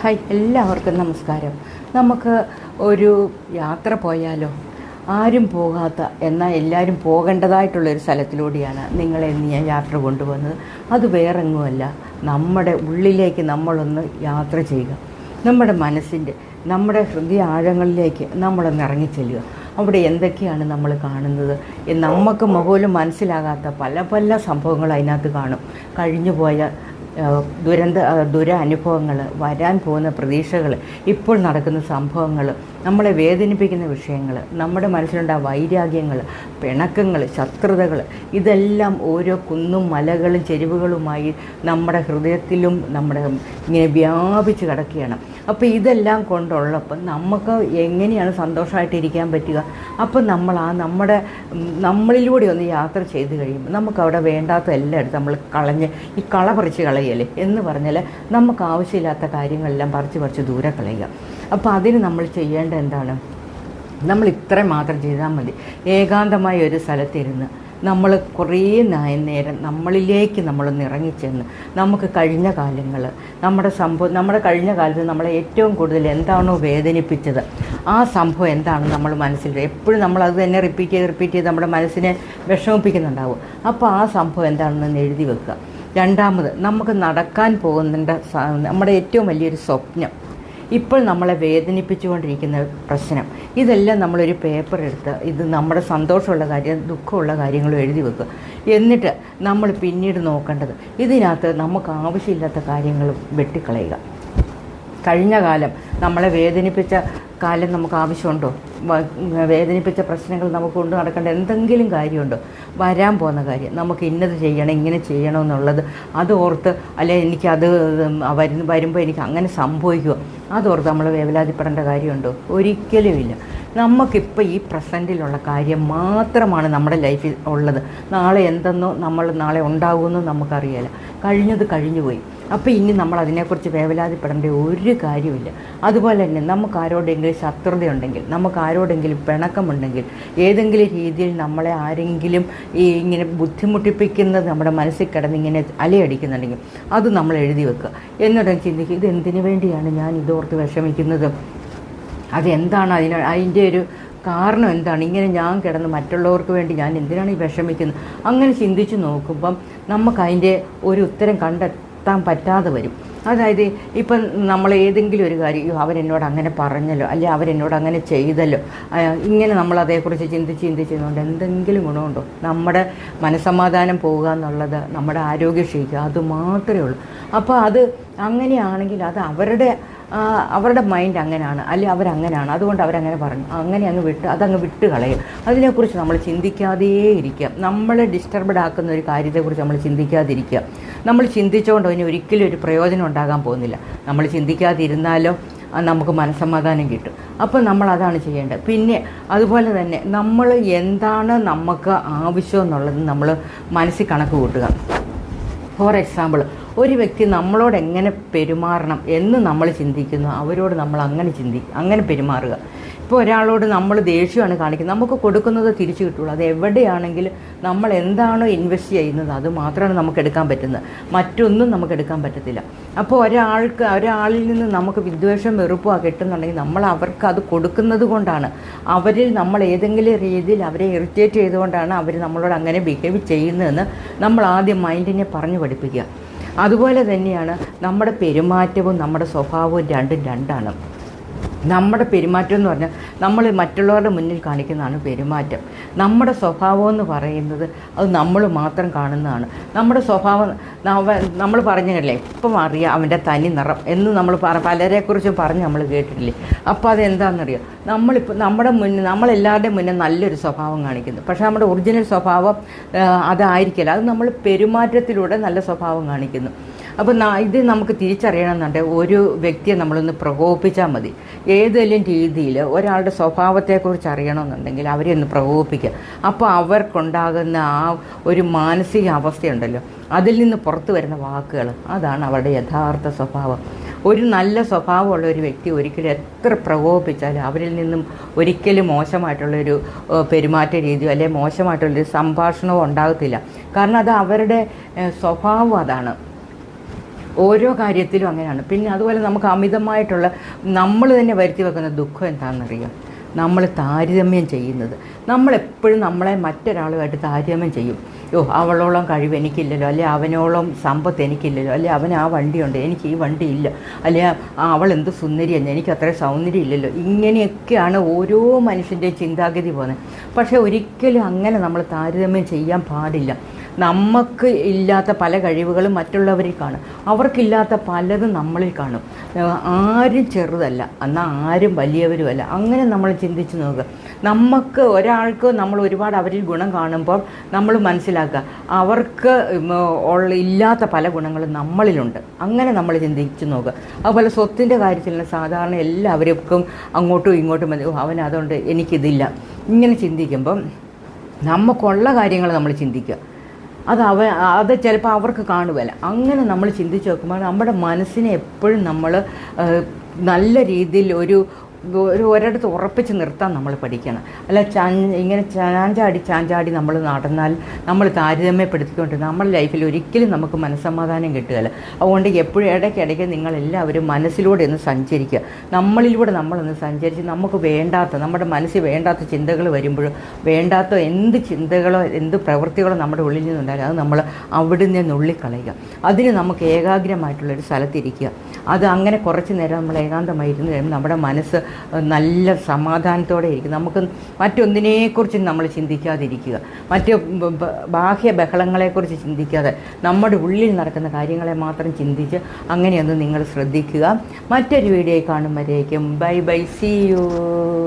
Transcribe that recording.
Hi എല്ലാവർക്കും നമസ്കാരം. നമുക്ക് ഒരു യാത്ര പോയാലോ? ആരും പോകാത്ത എന്നാൽ എല്ലാവരും പോകേണ്ടതായിട്ടുള്ളൊരു സ്ഥലത്തിലൂടെയാണ് നിങ്ങളെ ഇന്ന് ഞാൻ യാത്ര കൊണ്ടുവന്നത് അത് വേറെങ്ങുമല്ല. നമ്മുടെ ഉള്ളിലേക്ക് നമ്മളൊന്ന് യാത്ര ചെയ്യുക. നമ്മുടെ മനസ്സിന്റെ നമ്മുടെ ഹൃദയ ആഴങ്ങളിലേക്ക് നമ്മളൊന്ന് ഇറങ്ങിച്ചെല്ലുക. അവിടെ എന്തൊക്കെയാണ് നമ്മൾ കാണുന്നത് നമുക്ക് പോലും മനസ്സിലാകാത്ത പല പല സംഭവങ്ങൾ അതിനകത്ത് കാണും. കഴിഞ്ഞു പോയ ദുരന്ത ദുരനുഭവങ്ങൾ വരാൻ പോകുന്ന പ്രതീക്ഷകൾ ഇപ്പോൾ നടക്കുന്ന സംഭവങ്ങൾ നമ്മളെ വേദനിപ്പിക്കുന്ന വിഷയങ്ങൾ നമ്മുടെ മനസ്സിലുണ്ടായ വൈരാഗ്യങ്ങൾ പിണക്കങ്ങൾ ശത്രുതകൾ ഇതെല്ലാം ഓരോ കുന്നും മലകളും ചെരുവുകളുമായി നമ്മുടെ ഹൃദയത്തിലും നമ്മുടെ ഇങ്ങനെ വ്യാപിച്ച് കിടക്കുകയാണ്. അപ്പോൾ ഇതെല്ലാം കൊണ്ടുള്ളപ്പം നമുക്ക് എങ്ങനെയാണ് സന്തോഷമായിട്ടിരിക്കാൻ പറ്റുക? അപ്പോൾ നമ്മൾ ആ നമ്മുടെ നമ്മളിലൂടെ ഒന്ന് യാത്ര ചെയ്ത് കഴിയുമ്പോൾ നമുക്ക് അവിടെ വേണ്ടാത്ത എല്ലാം എടുത്ത് നമ്മൾ കളഞ്ഞ് ഈ കള പറിച്ച് കളയല്ലേ എന്ന് പറഞ്ഞാൽ നമുക്ക് ആവശ്യമില്ലാത്ത കാര്യങ്ങളെല്ലാം പറിച്ച് പറിച്ച് ദൂരെ കളയുക. അപ്പോൾ അതിന് നമ്മൾ ചെയ്യേണ്ട എന്താണ്? നമ്മൾ ഇത്ര മാത്രം ചെയ്താൽ മതി. ഏകാന്തമായ ഒരു സ്ഥലത്തിരുന്ന് നമ്മൾ കുറേ നേരം നമ്മളിലേക്ക് നമ്മളൊന്ന് ഇറങ്ങിച്ചെന്ന് നമുക്ക് കഴിഞ്ഞ കാലങ്ങൾ നമ്മുടെ സംഭവം നമ്മുടെ കഴിഞ്ഞ കാലത്ത് നമ്മളെ ഏറ്റവും കൂടുതൽ എന്താണോ വേദനിപ്പിച്ചത് ആ സംഭവം എന്താണോ നമ്മൾ മനസ്സിൽ എപ്പോഴും നമ്മൾ അത് തന്നെ റിപ്പീറ്റ് ചെയ്ത് റിപ്പീറ്റ് ചെയ്ത് നമ്മുടെ മനസ്സിനെ വിഷമിപ്പിക്കുന്നുണ്ടാവും. അപ്പോൾ ആ സംഭവം എന്താണെന്ന് എഴുതി വെക്കുക. രണ്ടാമത് നമുക്ക് നടക്കാൻ പോകുന്നുണ്ട് നമ്മുടെ ഏറ്റവും വലിയൊരു സ്വപ്നം ഇപ്പോൾ നമ്മളെ വേദനിപ്പിച്ചുകൊണ്ടിരിക്കുന്ന പ്രശ്നം. ഇതെല്ലാം നമ്മളൊരു പേപ്പർ എടുത്ത് ഇത് നമ്മുടെ സന്തോഷമുള്ള കാര്യം ദുഃഖമുള്ള കാര്യങ്ങളും എഴുതി വെക്കുക. എന്നിട്ട് നമ്മൾ പിന്നീട് നോക്കേണ്ടത് ഇതിനകത്ത് നമുക്ക് ആവശ്യമില്ലാത്ത കാര്യങ്ങൾ വെട്ടിക്കളയുക. കഴിഞ്ഞ കാലം നമ്മളെ വേദനിപ്പിച്ച കാലം നമുക്ക് ആവശ്യമുണ്ടോ? വേദനിപ്പിച്ച പ്രശ്നങ്ങൾ നമുക്ക് കൊണ്ട് നടക്കേണ്ട എന്തെങ്കിലും കാര്യമുണ്ടോ? വരാൻ പോകുന്ന കാര്യം. നമുക്ക് ഇന്നത് ചെയ്യണം ഇങ്ങനെ ചെയ്യണം എന്നുള്ളത് അത് ഓർത്ത് അല്ലെ എനിക്കത് വരുമ്പോൾ എനിക്ക് അങ്ങനെ സംഭവിക്കുമോ അതോർത്ത് നമ്മൾ വേവലാതിപ്പെടേണ്ട കാര്യമുണ്ടോ? ഒരിക്കലുമില്ല. നമുക്കിപ്പോൾ ഈ പ്രസന്റിലുള്ള കാര്യം മാത്രമാണ് നമ്മുടെ ലൈഫിൽ ഉള്ളത്. നാളെ എന്തെന്നോ നമ്മൾ നാളെ ഉണ്ടാകുമെന്നോ നമുക്കറിയില്ല. കഴിഞ്ഞത് കഴിഞ്ഞുപോയി. അപ്പോൾ ഇനി നമ്മൾ അതിനെക്കുറിച്ച് വേവലാതിപ്പെടേണ്ട ഒരു കാര്യമില്ല അതുപോലെ തന്നെ നമുക്ക് ആരോടെങ്കിലും ശത്രുതയുണ്ടെങ്കിൽ നമുക്ക് ആരോടെങ്കിലും പിണക്കമുണ്ടെങ്കിൽ ഏതെങ്കിലും രീതിയിൽ നമ്മളെ ആരെങ്കിലും ഈ ഇങ്ങനെ ബുദ്ധിമുട്ടിപ്പിക്കുന്നത് നമ്മുടെ മനസ്സിൽ കിടന്ന് ഇങ്ങനെ അലയടിക്കുന്നുണ്ടെങ്കിൽ അത് നമ്മൾ എഴുതി വെക്കുക. എന്നിട്ട് ചിന്തിക്കുക ഇത് എന്തിനു വേണ്ടിയാണ് ഞാൻ ഇതോർത്ത് വിഷമിക്കുന്നത്? അതെന്താണ് അതിന് അതിന്റെ ഒരു കാരണം എന്താണ്? ഇങ്ങനെ ഞാൻ കിടന്ന് മറ്റുള്ളവർക്ക് വേണ്ടി ഞാൻ എന്തിനാണ് ഈ വിഷമിക്കുന്നത്? അങ്ങനെ ചിന്തിച്ച് നോക്കുമ്പം നമുക്ക് അതിന്റെ ഒരു ഉത്തരം കണ്ടെത്താൻ പറ്റാതെ വരും. അതായത് ഇപ്പം നമ്മൾ ഏതെങ്കിലും ഒരു കാര്യം "അയ്യോ, അവരെന്നോട് അങ്ങനെ പറഞ്ഞല്ലോ അല്ലെങ്കിൽ അവരെന്നോട് അങ്ങനെ ചെയ്തല്ലോ. ഇങ്ങനെ നമ്മൾ അതേക്കുറിച്ച് ചിന്തിച്ച് ചിന്തിച്ചതുകൊണ്ട് എന്തെങ്കിലും ഗുണമുണ്ടോ? നമ്മുടെ മനസമാധാനം പോവുക എന്നുള്ളത് നമ്മുടെ ആരോഗ്യം ക്ഷയിക്കുക അത് മാത്രമേ ഉള്ളൂ. അപ്പോൾ അത് അങ്ങനെയാണെങ്കിൽ അത് അവരുടെ അവരുടെ മൈൻഡ് അങ്ങനെയാണ് അല്ലെ അവരങ്ങനെയാണ് അതുകൊണ്ട് അവരങ്ങനെ പറഞ്ഞു. അങ്ങനെ അങ്ങ് വിട്ട് അതങ്ങ് വിട്ട് കളയും. അതിനെക്കുറിച്ച് നമ്മൾ ചിന്തിക്കാതേ ഇരിക്കുക. നമ്മളെ ഡിസ്റ്റർബഡ് ആക്കുന്ന ഒരു കാര്യത്തെക്കുറിച്ച് നമ്മൾ ചിന്തിക്കാതിരിക്കുക. നമ്മൾ ചിന്തിച്ചുകൊണ്ട് അതിന് ഒരിക്കലും ഒരു പ്രയോജനം ഉണ്ടാകാൻ പോകുന്നില്ല. നമ്മൾ ചിന്തിക്കാതിരുന്നാലോ നമുക്ക് മനസ്സമാധാനം കിട്ടും. അപ്പോൾ നമ്മൾ അതാണ് ചെയ്യേണ്ടത്. പിന്നെ അതുപോലെ തന്നെ നമ്മൾ എന്താണ് നമുക്ക് ആവശ്യം എന്നുള്ളത് നമ്മൾ മനസ്സിൽ കണക്ക് കൂട്ടുക. ഫോർ എക്സാമ്പിൾ ഒരു വ്യക്തി നമ്മളോട് എങ്ങനെ പെരുമാറണം എന്ന് നമ്മൾ ചിന്തിക്കുന്നു അവരോട് നമ്മൾ അങ്ങനെ ചിന്തി അങ്ങനെ പെരുമാറുക. ഇപ്പോൾ ഒരാളോട് നമ്മൾ ദേഷ്യമാണ് കാണിക്കുന്നത് നമുക്ക് കൊടുക്കുന്നത് തിരിച്ചു കിട്ടുള്ളൂ അത് എവിടെയാണെങ്കിലും നമ്മൾ എന്താണോ ഇൻവെസ്റ്റ് ചെയ്യുന്നത് അത് മാത്രമാണ് നമുക്ക് എടുക്കാൻ പറ്റുന്നത്. മറ്റൊന്നും നമുക്ക് എടുക്കാൻ പറ്റത്തില്ല. അപ്പോൾ ഒരാൾക്ക് ഒരാളിൽ നിന്ന് നമുക്ക് വിദ്വേഷം വെറുപ്പോ കിട്ടുന്നുണ്ടെങ്കിൽ നമ്മൾ അവർക്ക് അത് കൊടുക്കുന്നത് കൊണ്ടാണ്. അവരിൽ നമ്മൾ ഏതെങ്കിലും രീതിയിൽ അവരെ ഇറിറ്റേറ്റ് ചെയ്തുകൊണ്ടാണ് അവർ നമ്മളോട് അങ്ങനെ ബിഹേവ് ചെയ്യുന്നതെന്ന് നമ്മൾ ആദ്യം മൈൻഡിനെ പറഞ്ഞു പഠിപ്പിക്കുക. അതുപോലെ തന്നെയാണ് നമ്മുടെ പെരുമാറ്റവും നമ്മുടെ സ്വഭാവവും രണ്ടും രണ്ടാണ്. നമ്മുടെ പെരുമാറ്റം എന്ന് പറഞ്ഞാൽ നമ്മൾ മറ്റുള്ളവരുടെ മുന്നിൽ കാണിക്കുന്നതാണ് പെരുമാറ്റം. നമ്മുടെ സ്വഭാവം എന്ന് പറയുന്നത് അത് നമ്മൾ മാത്രം കാണുന്നതാണ്. നമ്മുടെ സ്വഭാവം നമ്മൾ പറഞ്ഞല്ലേ ഇപ്പം അറിയാം അവന്റെ തനി നിറം എന്ന് നമ്മൾ പലരെക്കുറിച്ചും പറഞ്ഞ് നമ്മൾ കേട്ടിട്ടില്ലേ. അപ്പോൾ അതെന്താണെന്നറിയോ? നമ്മളിപ്പോൾ നമ്മുടെ മുന്നിൽ നമ്മളെല്ലാവരുടെയും മുന്നേ നല്ലൊരു സ്വഭാവം കാണിക്കുന്നു. പക്ഷേ നമ്മുടെ ഒറിജിനൽ സ്വഭാവം അതായിരിക്കില്ല. അത് നമ്മൾ പെരുമാറ്റത്തിലൂടെ നല്ല സ്വഭാവം കാണിക്കുന്നു. അപ്പോൾ ഇത് നമുക്ക് തിരിച്ചറിയണമെന്നുണ്ടെങ്കിൽ ഒരു വ്യക്തിയെ നമ്മളൊന്ന് പ്രകോപിപ്പിച്ചാൽ മതി. ഏതെങ്കിലും രീതിയിൽ ഒരാളുടെ സ്വഭാവത്തെക്കുറിച്ച് അറിയണമെന്നുണ്ടെങ്കിൽ അവരെ ഒന്ന് പ്രകോപിപ്പിക്കുക. അപ്പോൾ അവർക്കുണ്ടാകുന്ന ആ ഒരു മാനസിക അവസ്ഥയുണ്ടല്ലോ അതിൽ നിന്ന് പുറത്തു വരുന്ന വാക്കുകൾ അതാണ് അവരുടെ യഥാർത്ഥ സ്വഭാവം. ഒരു നല്ല സ്വഭാവമുള്ള ഒരു വ്യക്തി ഒരിക്കലും എത്ര പ്രകോപിപ്പിച്ചാലും അവരിൽ നിന്നും ഒരിക്കലും മോശമായിട്ടുള്ളൊരു പെരുമാറ്റ രീതിയോ അല്ലെങ്കിൽ മോശമായിട്ടുള്ളൊരു സംഭാഷണമോ ഉണ്ടാകത്തില്ല. കാരണം അത് അവരുടെ സ്വഭാവം അതാണ്. ഓരോ കാര്യത്തിലും അങ്ങനെയാണ്. പിന്നെ അതുപോലെ നമുക്ക് അമിതമായിട്ടുള്ള നമ്മൾ തന്നെ വരുത്തി വെക്കുന്ന ദുഃഖം എന്താണെന്നറിയാം? നമ്മൾ താരതമ്യം ചെയ്യുന്നത്. നമ്മളെപ്പോഴും നമ്മളെ മറ്റൊരാളുമായിട്ട് താരതമ്യം ചെയ്യും. യോ അവളോളം കഴിവ് എനിക്കില്ലല്ലോ അല്ലെ അവനോളം സമ്പത്ത് എനിക്കില്ലല്ലോ അല്ലെ അവൻ ആ വണ്ടിയുണ്ട് എനിക്ക് ഈ വണ്ടി ഇല്ല അല്ലെ അവൾ എന്ത് സുന്ദരിയെന്ന് എനിക്ക് അത്ര സൗന്ദര്യം ഇല്ലല്ലോ. ഇങ്ങനെയൊക്കെയാണ് ഓരോ മനുഷ്യന്റെയും ചിന്താഗതി പോകുന്നത്. പക്ഷേ ഒരിക്കലും അങ്ങനെ നമ്മൾ താരതമ്യം ചെയ്യാൻ പാടില്ല. നമുക്ക് ഇല്ലാത്ത പല കഴിവുകളും മറ്റുള്ളവരിൽ കാണും. അവർക്കില്ലാത്ത പലതും നമ്മളിൽ കാണും. ആരും ചെറുതല്ല. എന്നാൽ ആരും വലിയവരുമല്ല. അങ്ങനെ നമ്മൾ ചിന്തിച്ച് നോക്കുക. നമുക്ക് ഒരാൾക്ക് നമ്മൾ ഒരുപാട് അവരിൽ ഗുണം കാണുമ്പോൾ നമ്മൾ മനസ്സിലാക്കുക. അവർക്ക് ഉള്ള ഇല്ലാത്ത പല ഗുണങ്ങളും നമ്മളിലുണ്ട്. അങ്ങനെ നമ്മൾ ചിന്തിച്ച് നോക്കുക. അതുപോലെ സ്വത്തിന്റെ കാര്യത്തിൽ സാധാരണ എല്ലാവർക്കും അങ്ങോട്ടും ഇങ്ങോട്ടും അവൻ അതുകൊണ്ട് എനിക്കിതില്ല. ഇങ്ങനെ ചിന്തിക്കുമ്പം നമുക്കുള്ള കാര്യങ്ങൾ നമ്മൾ ചിന്തിക്കുക. അത് അവ അത് ചിലപ്പോൾ അവർക്ക് കാണുമല്ല അങ്ങനെ നമ്മൾ ചിന്തിച്ച് നോക്കുമ്പോൾ നമ്മുടെ മനസ്സിനെ എപ്പോഴും നമ്മൾ നല്ല രീതിയിൽ ഒരു ഒരു ഒരിടത്ത് ഉറപ്പിച്ച് നിർത്താൻ നമ്മൾ പഠിക്കണം. അല്ല ഇങ്ങനെ ചാഞ്ചാടി ചാഞ്ചാടി നമ്മൾ നടന്നാൽ നമ്മൾ താരതമ്യപ്പെടുത്തിക്കൊണ്ട് നമ്മുടെ ലൈഫിൽ ഒരിക്കലും നമുക്ക് മനസ്സമാധാനം കിട്ടുകയില്ല. അതുകൊണ്ട് എപ്പോഴും ഇടയ്ക്കിടയ്ക്ക് നിങ്ങളെല്ലാവരും മനസ്സിലൂടെ ഒന്ന് സഞ്ചരിക്കുക. നമ്മളിലൂടെ നമ്മളൊന്ന് സഞ്ചരിച്ച് നമുക്ക് വേണ്ടാത്ത നമ്മുടെ മനസ്സിൽ വേണ്ടാത്ത ചിന്തകൾ വരുമ്പോഴും വേണ്ടാത്ത എന്ത് ചിന്തകളോ എന്ത് പ്രവൃത്തികളോ നമ്മുടെ ഉള്ളിൽ നിന്നുണ്ടായാലും അത് നമ്മൾ അവിടുന്ന് നുള്ളിക്കളയുക. അതിന് നമുക്ക് ഏകാഗ്രമായിട്ടുള്ളൊരു സ്ഥലത്തിരിക്കുക. അത് അങ്ങനെ കുറച്ച് നേരം നമ്മൾ ഏകാന്തമായിരുന്നു കഴിയുമ്പോൾ നമ്മുടെ മനസ്സ് നല്ല സമാധാനത്തോടെ ഇരിക്കും. നമുക്ക് മറ്റൊന്നിനെക്കുറിച്ചും നമ്മൾ ചിന്തിക്കാതിരിക്കുക. മറ്റ് ബാഹ്യ ബഹളങ്ങളെക്കുറിച്ച് ചിന്തിക്കാതെ നമ്മുടെ ഉള്ളിൽ നടക്കുന്ന കാര്യങ്ങളെ മാത്രം ചിന്തിച്ച് അങ്ങനെയൊന്ന് നിങ്ങൾ ശ്രദ്ധിക്കുക. മറ്റൊരു video കാണുമ്പോഴേക്കും. Bye bye. See you